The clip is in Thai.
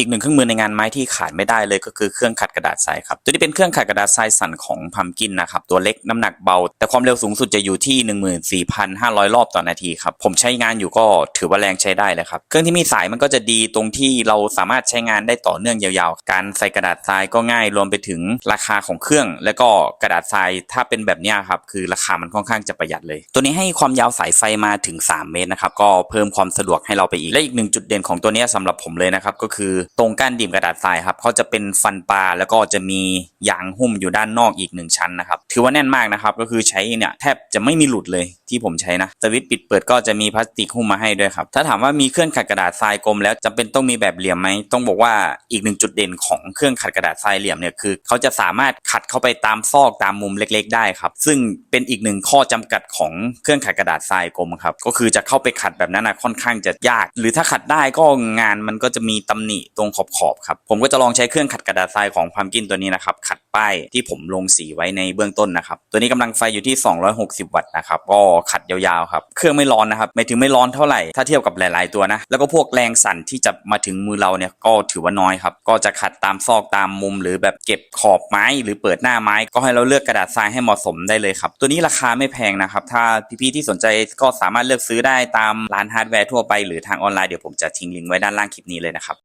อีกหนึ่งเครื่องมือในงานไม้ที่ขาดไม่ได้เลยก็คือเครื่องขัดกระดาษทรายครับตัวนี้เป็นเครื่องขัดกระดาษทรายสั่นของพัมกินนะครับตัวเล็กน้ำหนักเบา แต่ความเร็วสูงสุดจะอยู่ที่ 14,500 รอบต่อนาทีครับผมใช้งานอยู่ก็ถือว่าแรงใช้ได้เลยครับเครื่องที่มีสายมันก็จะดีตรงที่เราสามารถใช้งานได้ต่อเนื่องยาวๆ การใส่กระดาษทรายก็ง่ายรวมไปถึงราคาของเครื่อง แล้วก็กระดาษทรายถ้าเป็นแบบนี้ครับคือราคามันค่อนข้างจะประหยัดเลย ตัวนี้ให้ความยาวสายไฟมาถึง 3 เมตรนะครับก็เพิ่มความสะดวกให้เราไปอีกและอีกหนึ่งจุดเด่นของตัวนี้ยสำหรับผมเลยนะครับก็คือตรงก้านดิ่มกระดาษทรายครับเขาจะเป็นฟันปลาแล้วก็จะมียางหุ้มอยู่ด้านนอกอีกหนึ่งชั้นนะครับถือว่าแน่นมากนะครับก็คือใช้เนี่ยแทบจะไม่มีหลุดเลยที่ผมใช้นะสวิตช์ปิดเปิดก็จะมีพลาสติกหุ้มมาให้ด้วยครับถ้าถามว่ามีเครื่องขัดกระดาษทรายกลม แล้วจำเป็นต้องมีแบบเหลี่ยมไหมต้องบอกว่าอีกหนึ่งจุดเด่นของเครื่องขัดกระดาษทรายเหลี่ยมเนี่ยคือเขาจะสามารถขัดเข้าไปตามซอกตามมุมเล็ก ๆ ได้ครับซึ่งเป็นอีกหนึ่งข้อจำกัดของเครื่องขัดกระดาษทรายกลมครับก็คือจะเข้าไปขัดแบบนั้นนะค่อนข้างจะยาก หรือถ้าขัดได้ก็งานมันก็จะมีตำหนิตรงขอบๆครับ ผมก็จะลองใช้เครื่องขัดกระดาษทรายของความกินตัวนี้นะครับ ขัดป้ายที่ผมลงสีไว้ในเบื้องต้นนะครับ ตัวนี้กำลังไฟอยู่ที่ 260 วัตต์นะครับ ก็ขัดยาวๆครับ เครื่องไม่ร้อนนะครับ ไม่ถึงไม่ร้อนเท่าไหร่ ถ้าเทียบกับหลาย ๆตัวนะ แล้วก็พวกแรงสั่นที่จะมาถึงมือเราเนี่ยก็ถือว่าน้อยครับ ก็จะขัดตามซอกตามมุม หรือแบบเก็บขอบไม้ หรือเปิดหน้าไม้ ก็ให้เราเลือกกระดาษทรายให้เหมาะสมได้เลยครับ ตัวนี้ราคาไม่แพงนะครับ ถ้าพี่ๆที่สนใจก็สามารถเลือกซื้อได้ตามร้านฮาร์ดแวร์ทั่วไปหรือทางออนไลน์เดี๋ยวผมจะทิ้งลิงก์ไว้ด้านล่างคลิปนี้เลยนะครับ